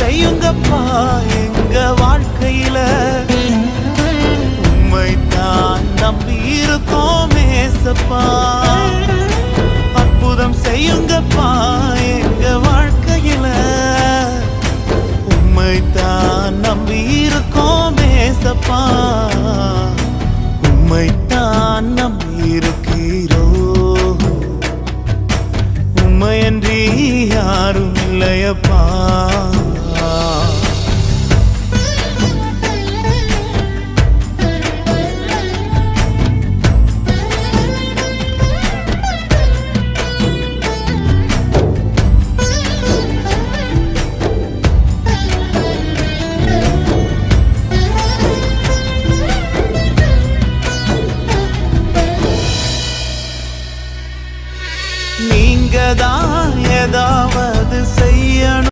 செய்யுங்கப்பா எங்க வாழ்க்கையில. உண்மை தான் நம்பி இருக்கோம் ஏசப்பா. அற்புதம் செய்யுங்கப்பா எங்க வாழ்க்கையில. உண்மை தான் நம்பி இருக்கோம் ஏசப்பா. உம்மை தான் நம்பி இருக்கிறோ உம்மையன்றி யாரும் இல்லையப்பா. நீங்கதான் ஏதா